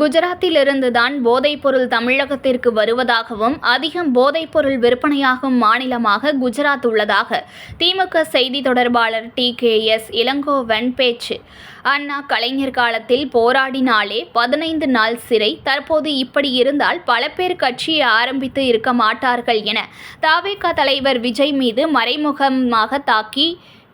குஜராத்தில் இருந்துதான் போதைப்பொருள் தமிழகத்திற்கு வருவதாகவும் அதிகம் போதைப்பொருள் விற்பனையாகும் மாநிலமாக குஜராத் உள்ளதாக திமுக செய்தி தொடர்பாளர் டி கே எஸ் இளங்கோவன் பேச்சு அண்ணா கலைஞர் காலத்தில் போராடினாலே பதினைந்து நாள் சிறை தற்போது இப்படி இருந்தால் பல பேர் கட்சியை ஆரம்பித்து இருக்க மாட்டார்கள் என தாவேகா தலைவர் விஜய் மீது மறைமுகமாக தாக்கி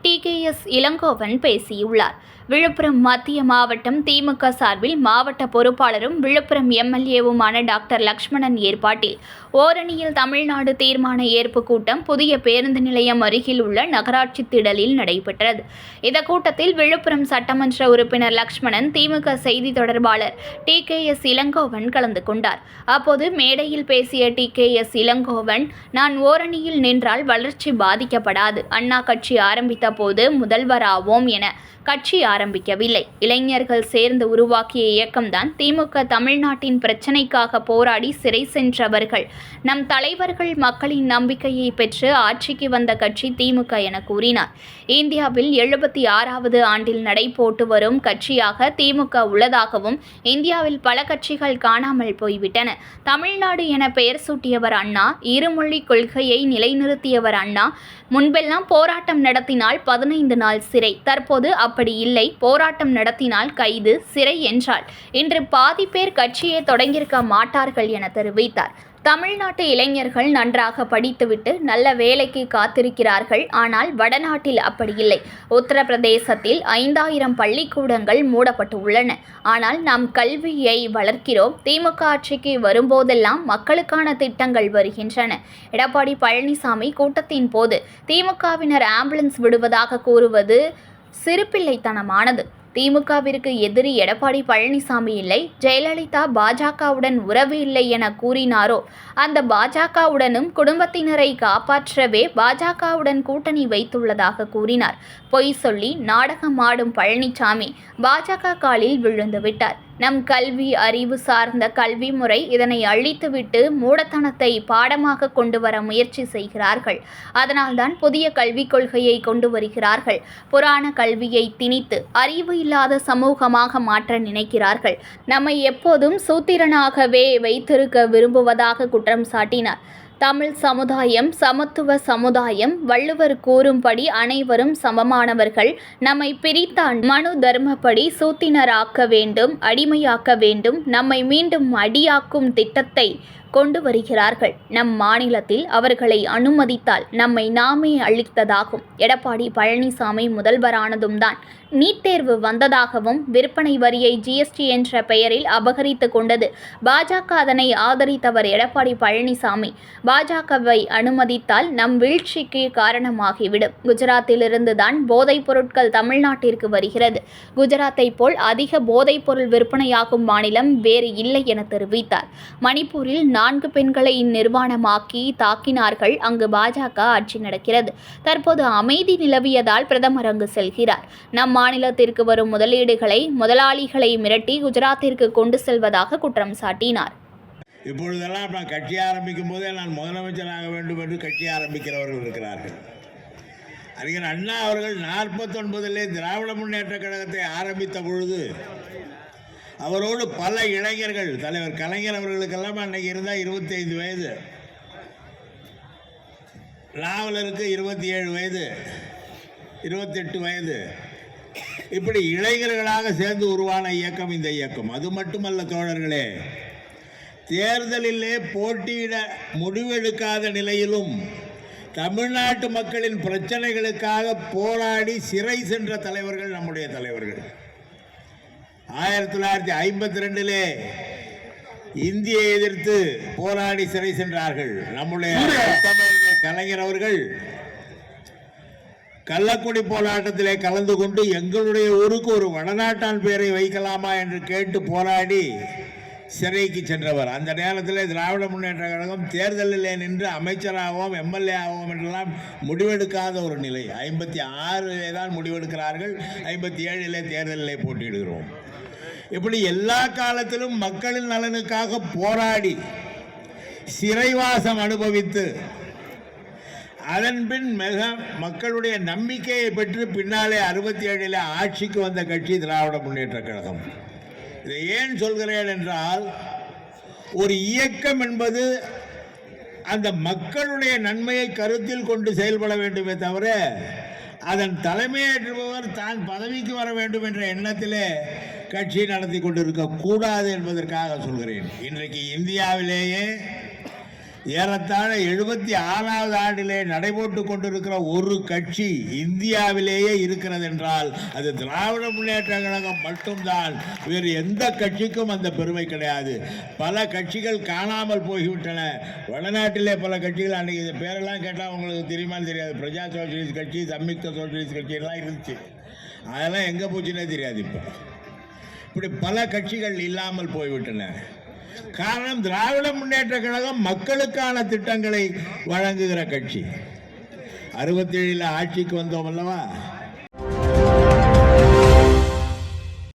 டிகேஎஸ் இளங்கோவன் பேசியுள்ளார். விழுப்புரம் மத்திய மாவட்டம் திமுக சார்பில் மாவட்ட பொறுப்பாளரும் விழுப்புரம் எம்எல்ஏவுமான டாக்டர் லக்ஷ்மணன் ஏற்பாட்டில் ஓரணியில் தமிழ்நாடு தீர்மான ஏற்பு கூட்டம் புதிய பேருந்து நிலையம் அருகில் உள்ள நகராட்சி திடலில் நடைபெற்றது. இந்த கூட்டத்தில் விழுப்புரம் சட்டமன்ற உறுப்பினர் லக்ஷ்மணன் திமுக செய்தி தொடர்பாளர் டி கே எஸ் இளங்கோவன் கலந்து கொண்டார். அப்போது மேடையில் பேசிய டி கே எஸ் இளங்கோவன் நான் ஓரணியில் நின்றால் வளர்ச்சி பாதிக்கப்படாது. அண்ணா கட்சி ஆரம்பித்த போது முதல்வராவோம் என கட்சி ஆரம்பிக்கவில்லை. இளைஞர்கள் சேர்ந்து உருவாக்கிய இயக்கம்தான் திமுக தமிழ்நாட்டின் பிரச்சினைக்காக போராடி சிறை சென்றவர்கள். நம் தலைவர்கள் மக்களின் நம்பிக்கையை பெற்று ஆட்சிக்கு வந்த கட்சி திமுக என கூறினார். இந்தியாவில் எழுபத்தி ஆறாவது ஆண்டில் நடைபோட்டு வரும் கட்சியாக திமுக உள்ளதாகவும் இந்தியாவில் பல கட்சிகள் காணாமல் போய்விட்டன. தமிழ்நாடு என பெயர் சூட்டியவர் அண்ணா இருமொழி கொள்கையை நிலைநிறுத்தியவர் அண்ணா முன்பெல்லாம் போராட்டம் நடத்தினால் பதினைந்து நாள் சிறை தற்போது அப் அப்படி இல்லை. போராட்டம் நடத்தினால் கைது சிறை என்றால் இன்று பாதி பேர் கட்சியை தொடங்கியிருக்க மாட்டார்கள் என தெரிவித்தார். தமிழ்நாட்டு இளைஞர்கள் நன்றாக படித்துவிட்டு நல்ல வேலைக்கு காத்திருக்கிறார்கள். ஆனால் வடநாட்டில் அப்படி இல்லை. உத்தரப்பிரதேசத்தில் ஐந்தாயிரம் பள்ளிக்கூடங்கள் மூடப்பட்டு உள்ளன. ஆனால் நாம் கல்வியை வளர்க்கிறோம். திமுக ஆட்சிக்கு வரும்போதெல்லாம் மக்களுக்கான திட்டங்கள் வருகின்றன. எடப்பாடி பழனிசாமி கூட்டத்தின் போது திமுகவினர் ஆம்புலன்ஸ் விடுவதாக கூறுவது சிறுபிள்ளைத்தனமானது. திமுகவிற்கு எதிரி எடப்பாடி பழனிசாமி இல்லை ஜெயலலிதா பாஜகவுடன் உறவு இல்லை என கூறினாரோ அந்த பாஜகவுடனும் குடும்பத்தினரை காப்பாற்றவே பாஜகவுடன் கூட்டணி வைத்துள்ளதாக கூறினார். பொய் சொல்லி நாடகம் ஆடும் பழனிசாமி பாஜக காலில் விழுந்து விட்டார் நம் கல்வி அறிவு சார்ந்த கல்வி முறை இதனை அழித்துவிட்டு மூடத்தனத்தை பாடமாக கொண்டு வர முயற்சி செய்கிறார்கள். அதனால்தான் புதிய கல்விக் கொள்கையை கொண்டு வருகிறார்கள். புராண கல்வியை திணித்து அறிவு இல்லாத சமூகமாக மாற்ற நினைக்கிறார்கள். நம்மை எப்போதும் சூத்திரனாகவே வைத்திருக்க விரும்புவதாக குற்றம் சாட்டினார். தமிழ் சமுதாயம் சமத்துவ சமுதாயம் வள்ளுவர் கூறும்படி அனைவரும் சமமானவர்கள். நம்மை பிரித்தான் மனு தர்மப்படி சூத்தினராக்க வேண்டும் அடிமையாக்க வேண்டும் நம்மை மீண்டும் அடியாக்கும் திட்டத்தை கொண்டு வருகிறார்கள். நம் மாநிலத்தில் அவர்களை அனுமதித்தால் நம்மை நாமே அழித்ததாகும். எடப்பாடி பழனிசாமி முதல்வரானதும் தான் நீட் தேர்வு வந்ததாகவும் விற்பனை வரியை ஜிஎஸ்டி என்ற பெயரில் அபகரித்து கொண்டது. பாஜக அதனை ஆதரித்தவர் எடப்பாடி பழனிசாமி. பாஜகவை அனுமதித்தால் நம் வீழ்ச்சிக்கு காரணமாகிவிடும். குஜராத்திலிருந்து தான் போதைப் பொருட்கள் தமிழ்நாட்டிற்கு வருகிறது. குஜராத்தை போல் அதிக போதைப் பொருள் விற்பனையாகும் மாநிலம் வேறு இல்லை என தெரிவித்தார். மணிப்பூரில் நான்கு பெண்களை நிர்வாணமாக்கி தாக்கினார்கள். அங்கு பாஜக ஆட்சி நடக்கிறது. தற்போது அமைதி நிலவியதால் பிரதமர் அங்கு செல்கிறார். நம் மாநிலத்திற்கு வரும் முதலீடுகளை முதலாளிகளை மிரட்டி குஜராத்திற்கு கொண்டு செல்வதாக குற்றம் சாட்டினார். இப்பொழுதெல்லாம் நான் கட்சி ஆரம்பிக்கும் போதே நான் முதலமைச்சராக வேண்டும் என்று கட்சி ஆரம்பிக்கிறவர்கள் இருக்கிறார்கள். அறிஞர் அண்ணா அவர்கள் நாற்பத்தொன்பதிலே திராவிட முன்னேற்ற கழகத்தை ஆரம்பித்த பொழுது அவரோடு பல இளைஞர்கள் தலைவர் கலைஞர் அவர்களுக்கெல்லாம் அன்னைக்கு இருந்தால் இருபத்தி ஐந்து வயது. நாவலருக்கு இருபத்தி ஏழு வயது இருபத்தெட்டு வயது. இப்படி இளைஞர்களாக சேர்ந்து உருவான இயக்கம் இந்த இயக்கம். அது மட்டுமல்ல தோழர்களே தேர்தலிலே போட்டியிட முடிவெடுக்காத நிலையிலும் தமிழ்நாட்டு மக்களின் பிரச்சனைகளுக்காக போராடி சிறை சென்ற தலைவர்கள் நம்முடைய தலைவர்கள். ஆயிரத்தி தொள்ளாயிரத்தி ஐம்பத்தி ரெண்டிலே இந்தியை எதிர்த்து போராடி சிறை சென்றார்கள் நம்முடைய கலைஞர் அவர்கள். கள்ளக்குடி போராட்டத்திலே கலந்து கொண்டு எங்களுடைய ஊருக்கு ஒரு வடநாட்டான் பேரை வைக்கலாமா என்று கேட்டு போராடி சிறைக்கு சென்றவர். அந்த நேரத்தில் திராவிட முன்னேற்ற கழகம் தேர்தலிலே நின்று அமைச்சராகவும் எம்எல்ஏ ஆகவும் என்றெல்லாம் முடிவெடுக்காத ஒரு நிலை. ஐம்பத்தி ஆறிலே தான் முடிவெடுக்கிறார்கள். ஐம்பத்தி ஏழிலே தேர்தலிலே போட்டியிடுகிறோம். இப்படி எல்லா காலத்திலும் மக்களின் நலனுக்காக போராடி சிறைவாசம் அனுபவித்து அதன்பின் மிக மக்களுடைய நம்பிக்கையை பெற்று பின்னாலே அறுபத்தி ஏழில் ஆட்சிக்கு வந்த கட்சி திராவிட முன்னேற்ற கழகம். இதை ஏன் சொல்கிறேன் என்றால் ஒரு இயக்கம் என்பது அந்த மக்களுடைய நன்மையை கருத்தில் கொண்டு செயல்பட வேண்டுமே தவிர அதன் தலைமையேற்றுபவர் தான் பதவிக்கு வர வேண்டும் என்ற எண்ணத்திலே கட்சி நடத்தி கொண்டிருக்க கூடாது என்பதற்காக சொல்கிறேன். இன்றைக்கு இந்தியாவிலேயே ஏறத்தாழ எழுபத்தி ஆறாவது ஆண்டிலே நடைபோட்டு கொண்டிருக்கிற ஒரு கட்சி இந்தியாவிலேயே இருக்கிறது என்றால் அது திராவிட முன்னேற்ற கழகம் மட்டும்தான். வேறு எந்த கட்சிக்கும் அந்த பெருமை கிடையாது. பல கட்சிகள் காணாமல் போய்விட்டன. வடநாட்டிலே பல கட்சிகள் அன்றைக்கி இந்த பேரெல்லாம் கேட்டால் உங்களுக்கு தெரியுமான்னு தெரியாது. பிரஜா சோசியலிஸ்ட் கட்சி சம்யுக்த சோசியலிஸ்ட் கட்சி எல்லாம் இருந்துச்சு. அதெல்லாம் எங்கே போச்சுன்னே தெரியாது இப்போ. இப்படி பல கட்சிகள் இல்லாமல் போய்விட்டன. காரணம் திராவிட முன்னேற்ற கழகம் மக்களுக்கான திட்டங்களை வழங்குகிற கட்சி. அறுபத்தேழில் ஆட்சிக்கு வந்தோம் அல்லவா?